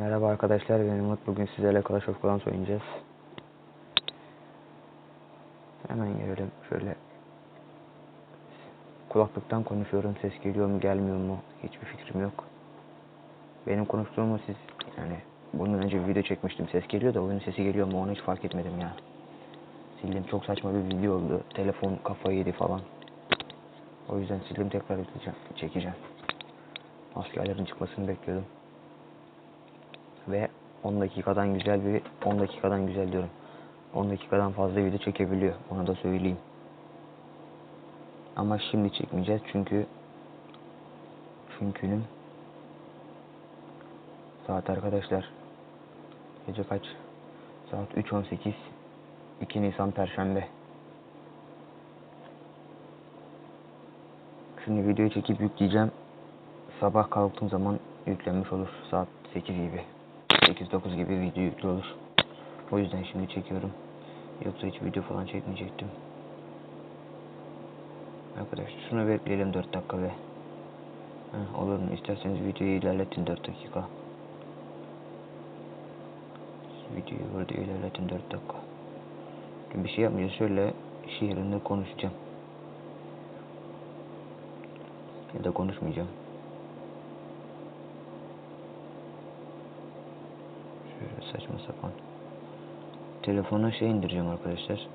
Merhaba arkadaşlar, ben Umut. Bugün sizlerle Clash of Clans oynayacağız. Hemen gelelim şöyle. Kulaklıktan konuşuyorum, ses geliyor mu gelmiyor mu hiçbir fikrim yok. Benim konuştuğumu siz yani bundan önce bir video çekmiştim ses geliyor da oyunun sesi geliyor mu onu hiç fark etmedim ya. Sildim çok saçma bir video oldu. Telefon kafayı yedi falan. O yüzden sildim tekrar çekeceğim. Askerlerin çıkmasını bekliyordum. Ve 10 dakikadan güzel bir 10 dakikadan güzel diyorum. 10 dakikadan fazla video çekebiliyor. Onu da söyleyeyim. Ama şimdi çekmeyeceğiz çünkü çünkü'nün saat arkadaşlar gece kaç? Saat 3.18 2 Nisan Perşembe. Şimdi videoyu çekip yükleyeceğim. Sabah kalktığım zaman yüklenmiş olur. Saat 8 gibi. 8-9 gibi video yüklü olur. O yüzden şimdi çekiyorum. Yoksa hiç video falan çekmeyecektim. Arkadaşlar şunu bekleyelim 4 dakika ve olur mu? İsterseniz videoyu ilerletin 4 dakika. Videoyu burada ilerletin 4 dakika. Bir şey yapmayacağız. Şöyle şiirinde konuşacağım. Ya da konuşmayacağım. Şöyle saçma sapan. Telefona şey indireceğim arkadaşlar.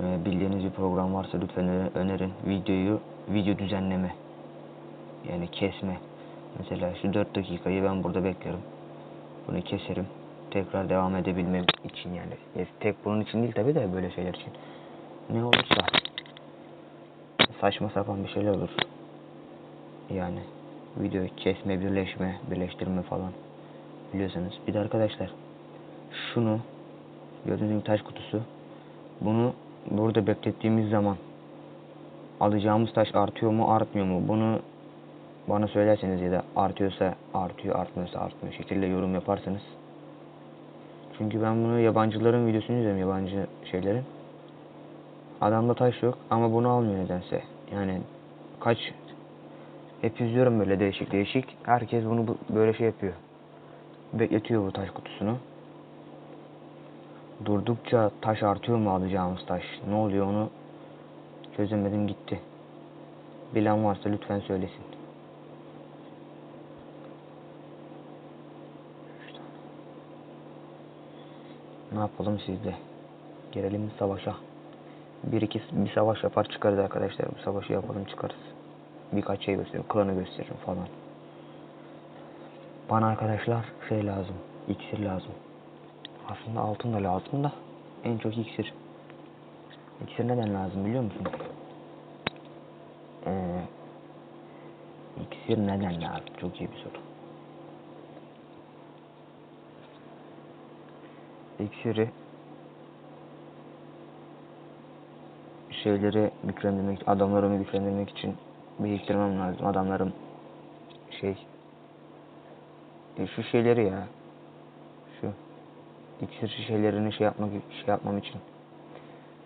Ee, bildiğiniz bir program varsa lütfen önerin. Videoyu, video düzenleme. Yani kesme. Mesela şu 4 dakikayı ben burada beklerim. Bunu keserim. Tekrar devam edebilmem için yani. Ya Tek bunun için değil tabi de böyle şeyler için. Ne olursa. Saçma sapan bir şeyler olur. Yani video kesme, birleşme, birleştirme falan biliyorsanız. Bir de arkadaşlar şunu gördüğünüz gibi taş kutusu. Bunu burada beklettiğimiz zaman alacağımız taş artıyor mu artmıyor mu? Bunu bana söylerseniz ya da artıyorsa artıyor artmıyorsa artmıyor şekilde yorum yaparsanız. Çünkü ben bunu yabancıların videosunu izliyorum yabancı şeylerin. Adamda taş yok ama bunu almıyor nedense. Yani kaç hep izliyorum böyle değişik değişik. Herkes bunu bu- böyle şey yapıyor bekletiyor bu taş kutusunu. Durdukça taş artıyor mu alacağımız taş? Ne oluyor onu çözemedim gitti. Bilen varsa lütfen söylesin. Ne yapalım sizde? Gelelim savaşa. Bir iki bir savaş yapar çıkarız arkadaşlar. Bu savaşı yapalım çıkarız. Birkaç şey gösteririm. Klanı gösteririm falan. Bana arkadaşlar şey lazım. İksir lazım. Aslında altın da lazım da en çok iksir. İksir neden lazım biliyor musun? Ee, iksir neden lazım? Çok iyi bir soru. İksiri şeyleri güçlendirmek, adamlarımı güçlendirmek için biriktirmem lazım. Adamlarım şey şu şeyleri ya. Şu iksir şişelerini şey yapmak şey yapmam için.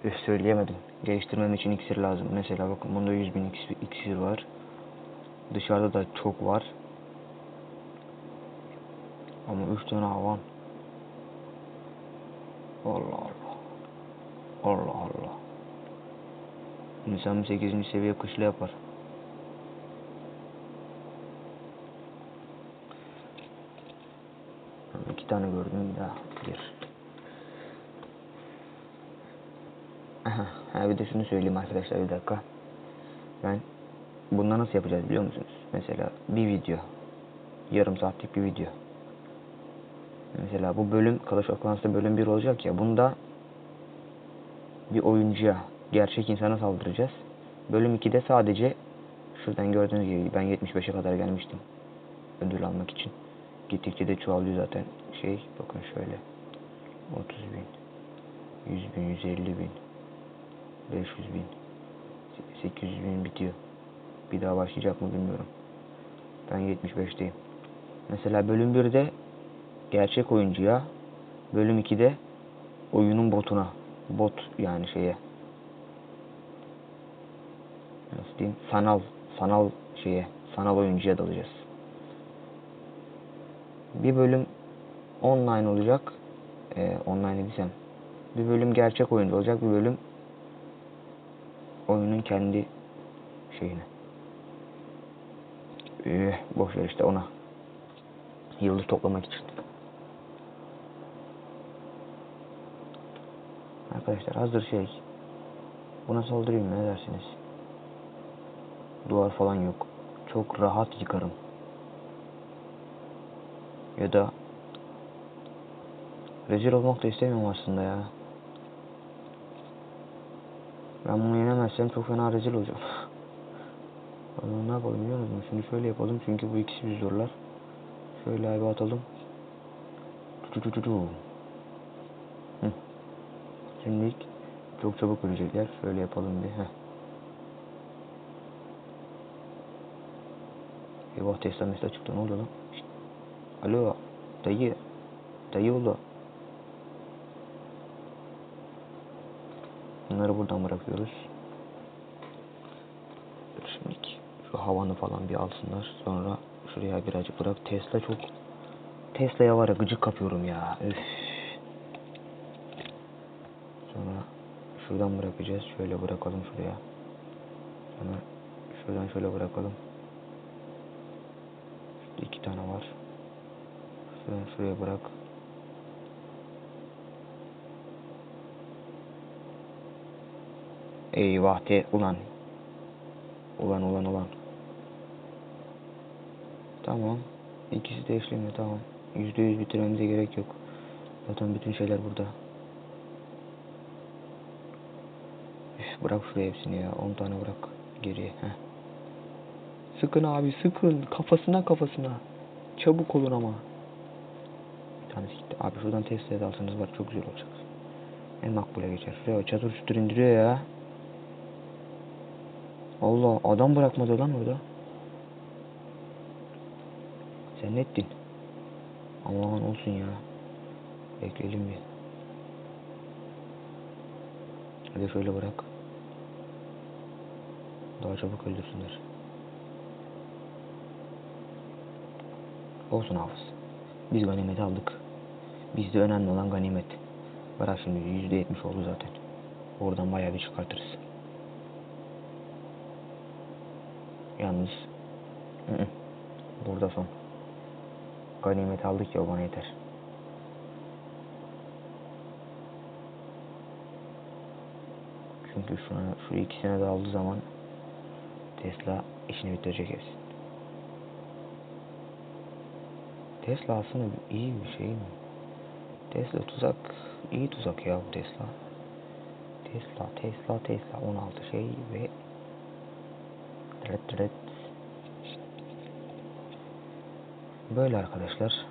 Üf söyleyemedim. Geliştirmem için iksir lazım. Mesela bakın bunda 100 bin iksir, var. Dışarıda da çok var. Ama 3 tane havan. Allah Allah. Allah Allah. İnsan 8. seviye kışla yapar. İki tane gördüm bir daha. Bir. Aha, ha bir de şunu söyleyeyim arkadaşlar bir dakika. Ben bunda nasıl yapacağız biliyor musunuz? Mesela bir video. Yarım saatlik bir video. Mesela bu bölüm Clash of Clans'ta bölüm 1 olacak ya. Bunda bir oyuncuya, gerçek insana saldıracağız. Bölüm 2'de sadece şuradan gördüğünüz gibi ben 75'e kadar gelmiştim. Ödül almak için. Gittikçe de çoğalıyor zaten şey. Bakın şöyle. 30 bin. 100 bin, 150 bin. 500 bin. 800 bin bitiyor. Bir daha başlayacak mı bilmiyorum. Ben 75'teyim. Mesela bölüm 1'de gerçek oyuncuya, bölüm 2'de oyunun botuna. Bot yani şeye. Nasıl diyeyim? Sanal, sanal şeye, sanal oyuncuya dalacağız. Bir bölüm online olacak. Ee, online desem. Bir bölüm gerçek oyunda olacak. Bir bölüm oyunun kendi şeyine. Üh, boş ver işte ona. Yıldız toplamak için. Arkadaşlar hazır şey. Buna saldırayım ne dersiniz? Duvar falan yok. Çok rahat yıkarım. Ya da rezil olmak da istemiyorum aslında ya. Ben bunu yenemezsem çok fena rezil olacağım. O zaman ne yapalım biliyor musunuz? Şimdi şöyle yapalım çünkü bu ikisi bizi zorlar. Şöyle abi atalım. Şimdi çok çabuk ölecekler. Şöyle yapalım bir. Heh. Eyvah Tesla çıktı. Ne oldu lan? Alo. Dayı. Dayı oğlu. Bunları buradan bırakıyoruz. Şimdilik şu havanı falan bir alsınlar. Sonra şuraya birazcık bırak. Tesla çok Tesla'ya var ya gıcık kapıyorum ya. Üf. Sonra şuradan bırakacağız. Şöyle bırakalım şuraya. Sonra şuradan şöyle bırakalım. Şurada iki tane var. Şuradan şuraya bırak. Eyvah te ulan. Ulan ulan ulan. Tamam. İkisi de işlemiyor tamam. Yüzde yüz bitirmemize gerek yok. Zaten bütün şeyler burada. Üf, bırak şuraya hepsini ya. 10 tane bırak geriye. Heh. Sıkın abi sıkın. Kafasına kafasına. Çabuk olun ama. Tanesi gitti. Abi şuradan Tesla'ya da alsanız var. Çok güzel olacak. En makbule geçer. Şuraya çatır çutur indiriyor ya. Allah adam bırakmadı lan orada. Sen ne ettin? Aman olsun ya. Bekleyelim bir. Hadi şöyle bırak. Daha çabuk öldürsünler. Olsun hafız. Biz ganimeti aldık. Bizde önemli olan ganimet. Bırak şimdi yüzde yetmiş oldu zaten. Oradan bayağı bir çıkartırız. Yalnız ı burada son. Ganimet aldık ya bana yeter. Çünkü şuna, şu ikisine de aldığı zaman Tesla işini bitirecek hepsi. Tesla aslında iyi bir şey mi? Tesla tuzak, iyi tuzak ya bu Tesla. Tesla, Tesla, Tesla 16 şey ve Red Red Böyle arkadaşlar.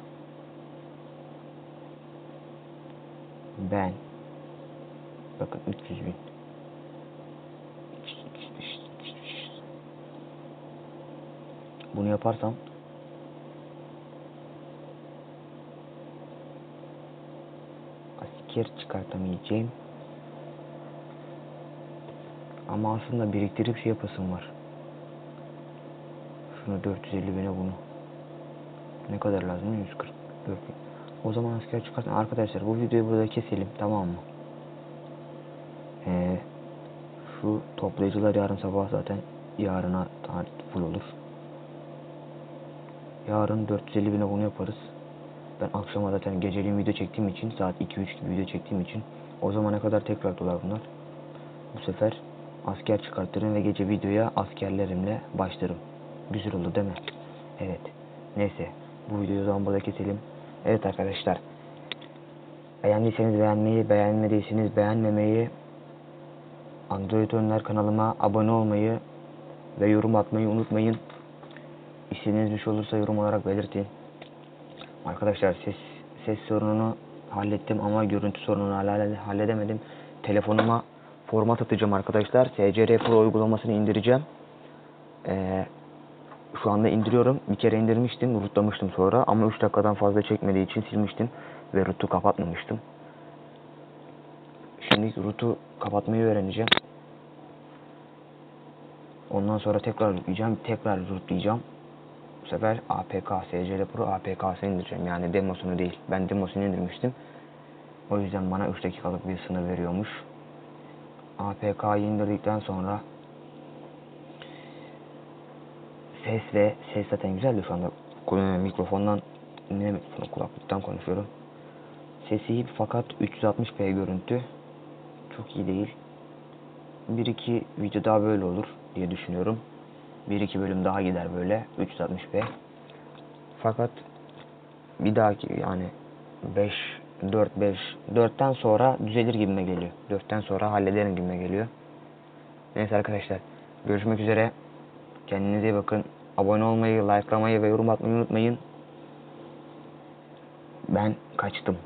Ben bakın 300 bin bunu yaparsam asker çıkartamayacağım. Ama aslında biriktirip şey yapasım var. Şunu 450 bine bunu. Ne kadar lazım? 144 bin o zaman asker çıkartın. Arkadaşlar bu videoyu burada keselim tamam mı? Ee, şu toplayıcılar yarın sabah zaten yarına tarih full olur. Yarın 450 bin abone yaparız. Ben akşama zaten geceliğin video çektiğim için saat 2-3 gibi video çektiğim için o zamana kadar tekrar dolar bunlar. Bu sefer asker çıkartırım ve gece videoya askerlerimle başlarım. Güzel oldu değil mi? Evet. Neyse. Bu videoyu zaman burada keselim. Evet arkadaşlar. Beğendiyseniz beğenmeyi, beğenmediyseniz beğenmemeyi, Android Önler kanalıma abone olmayı ve yorum atmayı unutmayın. İstediğiniz bir şey olursa yorum olarak belirtin. Arkadaşlar ses ses sorununu hallettim ama görüntü sorununu halledemedim. Telefonuma format atacağım arkadaşlar. SCR Pro uygulamasını indireceğim. Ee, şu anda indiriyorum. Bir kere indirmiştim, rootlamıştım sonra ama 3 dakikadan fazla çekmediği için silmiştim ve root'u kapatmamıştım. Şimdi root'u kapatmayı öğreneceğim. Ondan sonra tekrar yükleyeceğim, tekrar rootlayacağım. Sefer APK, SCL Pro APK'sını indireceğim. Yani demosunu değil. Ben demosunu indirmiştim. O yüzden bana 3 dakikalık bir sınır veriyormuş. APK'yı indirdikten sonra ses ve ses zaten güzeldi şu anda. Mikrofondan ne mikrofonu kulaklıktan konuşuyorum. Sesi iyi fakat 360p görüntü çok iyi değil. Bir iki video daha böyle olur diye düşünüyorum. Bir iki bölüm daha gider böyle 360p. Fakat bir dahaki yani 5 4 5 4'ten sonra düzelir gibime geliyor. 4'ten sonra hallederim gibime geliyor. Neyse arkadaşlar görüşmek üzere. Kendinize iyi bakın. Abone olmayı, likelamayı ve yorum atmayı unutmayın. Ben kaçtım.